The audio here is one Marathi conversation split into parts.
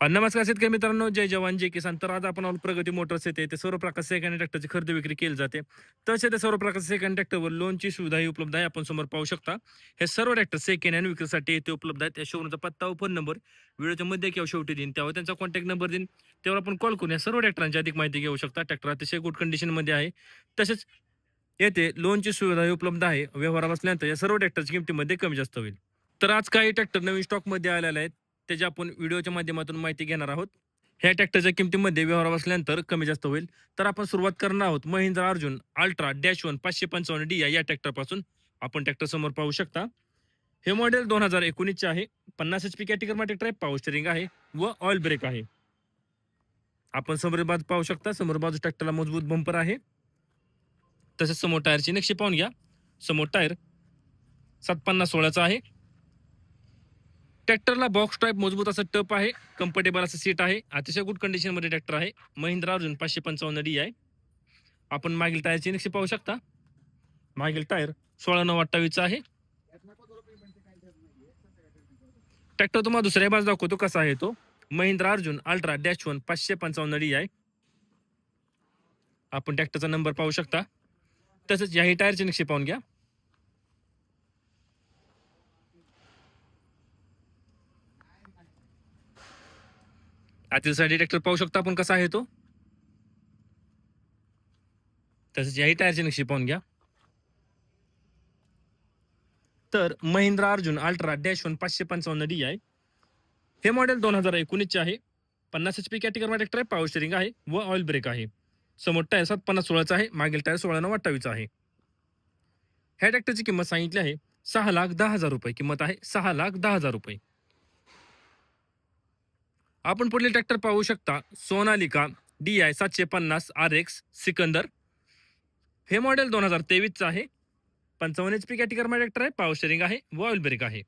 नमस्कार शेतकरी मित्रांनो जय जवान जय किसान. तर आज आपण ऑल प्रगती मोटर्स येते ते सर्व प्रकारचे सेकंड ट्रॅक्टरची खरेदी विक्री केली जाते. तसे ते सर्व प्रकारचे सेकंड ट्रॅक्टरवर लोनची सुविधाही उपलब्ध आहे. आपण समोर पाहू शकता हे सर्व ट्रॅक्टर सेकंड हँड विक्रीसाठी येथे उपलब्ध आहेत. त्या शोरूमचा पत्ता व फोन नंबर व्हिडिओच्या मध्ये किंवा शेवटी देईन. त्यावर त्यांचा कॉन्टॅक्ट नंबर देईन. त्यावर आपण कॉल करून या सर्व ट्रॅक्टरांची अधिक माहिती घेऊ शकता. ट्रॅक्टर अतिशय गुड कंडिशनमध्ये आहे. तसेच येथे लोनची सुविधाही उपलब्ध आहे. व्यवहार बसल्यानंतर या सर्व ट्रॅक्टरच्या किमतीमध्ये कमी जास्त होईल. तर आज काही ट्रॅक्टर नवीन स्टॉकमध्ये आलेले आहेत. त्याची आपण व्हिडिओच्या माध्यमातून माहिती घेणार आहोत. ह्या ट्रॅक्टरच्या किमतीमध्ये व्यवहार बसल्यानंतर कमी जास्त होईल. तर आपण सुरुवात करणार आहोत Mahindra Arjun ultra dash one पाचशे पंचावन्न डी या ट्रॅक्टरपासून. आपण ट्रॅक्टर समोर पाहू शकता. हे मॉडेल दोन हजार एकोणीसचे आहे. पन्नास एच पी कॅटेगरमा ट्रॅक्टर आहे स्टेरिंग आहे व ऑइल ब्रेक आहे. आपण समोर बाजू पाहू शकता. समोर बाजू ट्रॅक्टरला मजबूत बंपर आहे. तसेच समोर टायरची नक्षी पाहून घ्या. समोर टायर सात पन्नास सोळाचा आहे. ट्रॅक्टरला बॉक्स टाईप मजबूत असं टप आहे कम्फर्टेबल असं सीट आहे अतिशय गुड कंडिशनमध्ये ट्रॅक्टर आहे. महिंद्रा अर्जुन पाचशे पंचावन्न डी आहे. आपण मागील टायरची नक्षी पाहू शकता. मागील टायर सोळा नऊ अठ्ठावीसचा आहे. ट्रॅक्टर तुम्हाला दुसऱ्या बाजू दाखवतो कसा आहे तो. Mahindra Arjun ultra dash one पाचशे पंचावन्न डी आहे. आपण ट्रॅक्टरचा नंबर पाहू शकता. तसंच याही टायरची नक्षी पाहून घ्या. आतील डिटेक्टर ट्रॅक्टर पाहू शकता आपण कसा आहे तो? तसेच याही टायरची नक्षी पाहून घ्या. तर Mahindra Arjun ultra dash one पाचशे पंचावन्न डी आहे हे मॉडेल दोन हजार एकोणीसचे आहे. पन्नास एच पी कॅटेगरी ट्रॅक्टर आहे पॉवर स्टेरिंग आहे व ऑइल ब्रेक आहे. समोर टायर सात पन्नास सोळाचा आहे मागील टायर सोळा नऊ अठ्ठावीसचा आहे. ह्या ट्रॅक्टरची किंमत सांगितली आहे सहा लाख दहा हजार रुपये. किंमत आहे सहा लाख दहा हजार रुपये. आपण पुढील ट्रॅक्टर पाहू शकता. सोनालिका डी आय सातशे पन्नास आर एक्स सिकंदर. हे मॉडेल दोन हजार तेवीसचं आहे. पंचावन्न एच पी कॅटेगरमा ट्रॅक्टर आहे. पावर शेअरिंग आहे. व ऑइल ब्रेक आहे.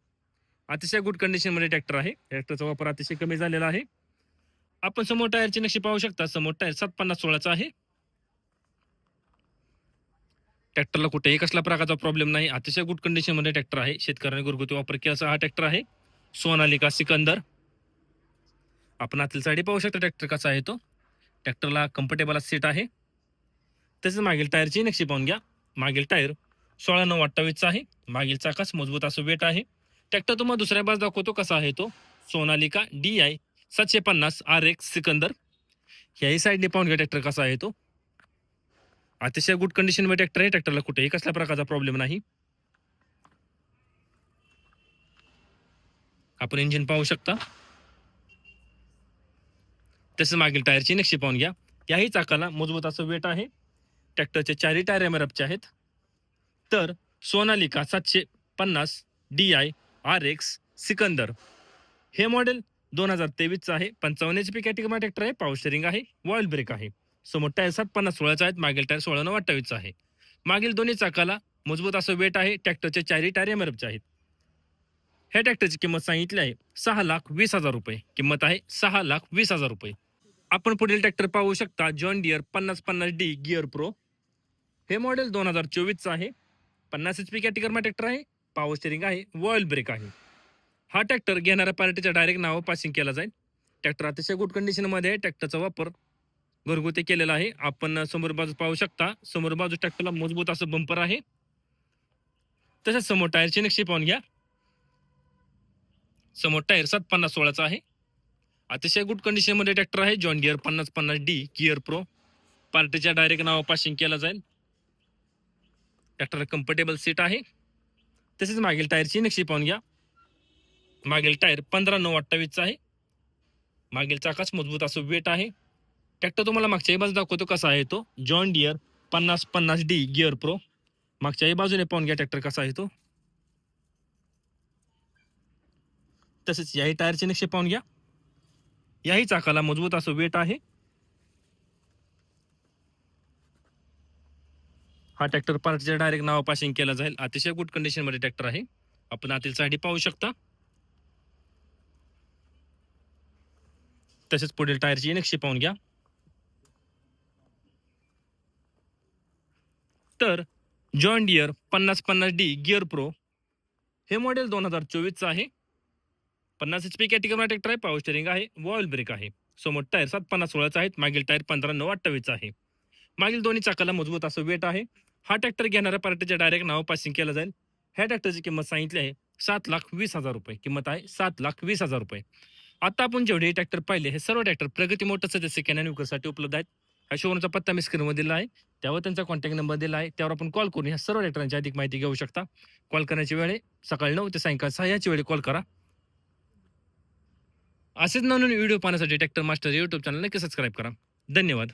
अतिशय गुड कंडिशनमध्ये ट्रॅक्टर आहे. ट्रॅक्टरचा वापर अतिशय कमी झालेला आहे. आपण समोर टायरची नक्षी पाहू शकता. समोर टायर सात पन्नास सोळाचा आहे. ट्रॅक्टरला कुठेही कसला प्रकारचा प्रॉब्लेम नाही. अतिशय गुड कंडिशनमध्ये ट्रॅक्टर आहे. शेतकऱ्यांनी घरगुती वापर केला असा हा ट्रॅक्टर आहे. सोनालिका सिकंदर. आपण आतील साडी पाहू शकता ट्रॅक्टर कसा आहे तो. ट्रॅक्टरला कम्फर्टेबल सीट आहे. तसेच मागील टायरची नक्षी पाहून घ्या. मागील टायर सोळा नऊ अठ्ठावीसचा आहे. मागील चाकास मजबूत असं वेट आहे. ट्रॅक्टर तुम्हाला दुसऱ्या बाजू दाखवतो कसा आहे तो. सोनालिका डी आय सातशे पन्नास आर एक्स सिकंदर. ह्याही साईडने पाहून घ्या ट्रॅक्टर कसा आहे तो. अतिशय गुड कंडिशनमध्ये ट्रॅक्टर आहे. ट्रॅक्टरला कुठेही कसल्या प्रकारचा प्रॉब्लेम नाही. आपण इंजिन पाहू शकता. तसं मागील टायरची नक्षी पाहून घ्या. याही चाकाला मजबूत असं वेट आहे. ट्रॅक्टरचे चारही टायर एम आहेत. तर सोनालिका सातशे पन्नास D I R X Sikander. हे मॉडेल दोन हजार तेवीसचं आहे. पंचावन्न एच पी कॅटेगरी ट्रॅक्टर आहे. पावर स्टेरिंग आहे. वॉइल ब्रेक आहे. समोर टायर सात पन्नास सोळाचा आहेत. मागील टायर सोळा नऊ अठ्ठावीसचा आहे. मागील दोन्ही चाकाला मजबूत असं वेट आहे. ट्रॅक्टरचे चारही टायर एम आहेत. ह्या ट्रॅक्टरची किंमत सांगितली आहे. सहा लाख वीस हजार रुपये. किंमत आहे सहा लाख वीस हजार रुपये. आपण पुढील ट्रॅक्टर पाहू शकता जॉन डिअर पन्नास पन्नास डी गिअर प्रो हे मॉडेल दोन हजार चोवीसचं आहे. पन्नास एच पी कॅटेगरमा ट्रॅक्टर आहे. पॉवर स्टेरिंग आहे. वॉइल ब्रेक आहे. हा ट्रॅक्टर घेणाऱ्या पार्टीच्या डायरेक्ट नावं पासिंग केला जाईल. ट्रॅक्टर अतिशय गुड कंडिशनमध्ये आहे. ट्रॅक्टरचा वापर घरगुती केलेला आहे. आपण समोर बाजू पाहू शकता. समोर बाजू ट्रॅक्टरला मजबूत असं बंपर आहे. तसेच समोर टायरची नक्षी पाहून घ्या. समोर टायर सात पन्नास सोळाचा आहे. अतिशय गुड कंडिशनमध्ये ट्रॅक्टर आहे. जॉन डिअर पन्नास पन्नास डी गिअर प्रो पार्टीच्या डायरेक्ट नाव पासिंग केला जाईल. ट्रॅक्टरला कम्फर्टेबल सीट आहे. तसेच मागील टायरची नक्षी पाहून घ्या. मागील टायर पंधरा नऊ अठ्ठावीसचा आहे. मागील चाकाच मजबूत असं वेट आहे. ट्रॅक्टर तुम्हाला मागच्याही बाजू दाखवतो कसा आहे तो. जॉन डिअर पन्नास पन्नास डी गिअर प्रो मागच्याही बाजूने पाहून घ्या ट्रॅक्टर कसा आहे तो. तसेच याही टायरचे नक्षे पाहून घ्या. याही चाकाला मजबूत असं वेट आहे. हा ट्रॅक्टर पार्टच्या डायरेक्ट नाव पासिंग केला जाईल. अतिशय गुड कंडिशनमध्ये ट्रॅक्टर आहे. आपण आतील साठी पाहू शकता. तसेच पुढील टायरची नक्षी पाहून घ्या. तर जॉन डिअर पन्नास पन्नास डी गिअर प्रो हे मॉडेल दोन हजार चोवीसचं आहे. पन्नास एच पी कॅटेगरी ट्रॅक्टर आहे पॉवर स्टेरिंग आहे वॉल ब्रेक आहे. समोर टायर सात पन्नास सोळाचा आहेत मागील टायर पंधरा नऊ अठ्ठावीस आहे. मागील दोन्ही चाकाला मजबूत असं वेट आहे. हा ट्रॅक्टर घेणाऱ्या पार्टीच्या डायरेक्ट नाव पासिंग केलं जाईल. ह्या ट्रॅक्टरची किंमत सांगितली आहे सात लाख वीस हजार रुपये. किंमत आहे सात लाख वीस हजार रुपये. आता आपण जेवढे ट्रॅक्टर पाहिले हे सर्व ट्रॅक्टर प्रगती मोटर सदस्य सेकंड हँड विकसाठी उपलब्ध आहेत. ह्या शोरूमचा पत्ता मी स्क्रीनवर दिला आहे. त्यावर त्यांचा कॉन्टॅक्ट नंबर दिला आहे. त्यावर आपण कॉल करून ह्या सर्व ट्रॅक्टरांची अधिक माहिती घेऊ शकता. कॉल करण्याची वेळ आहे. सकाळी नऊ ते सायंकाळ सहा याची वेळी कॉल करा. असेच नवनवीन व्हिडिओ पाहण्यासाठी ट्रॅक्टर मास्टर यूट्यूब चॅनल नक्की सबस्क्राईब करा. धन्यवाद.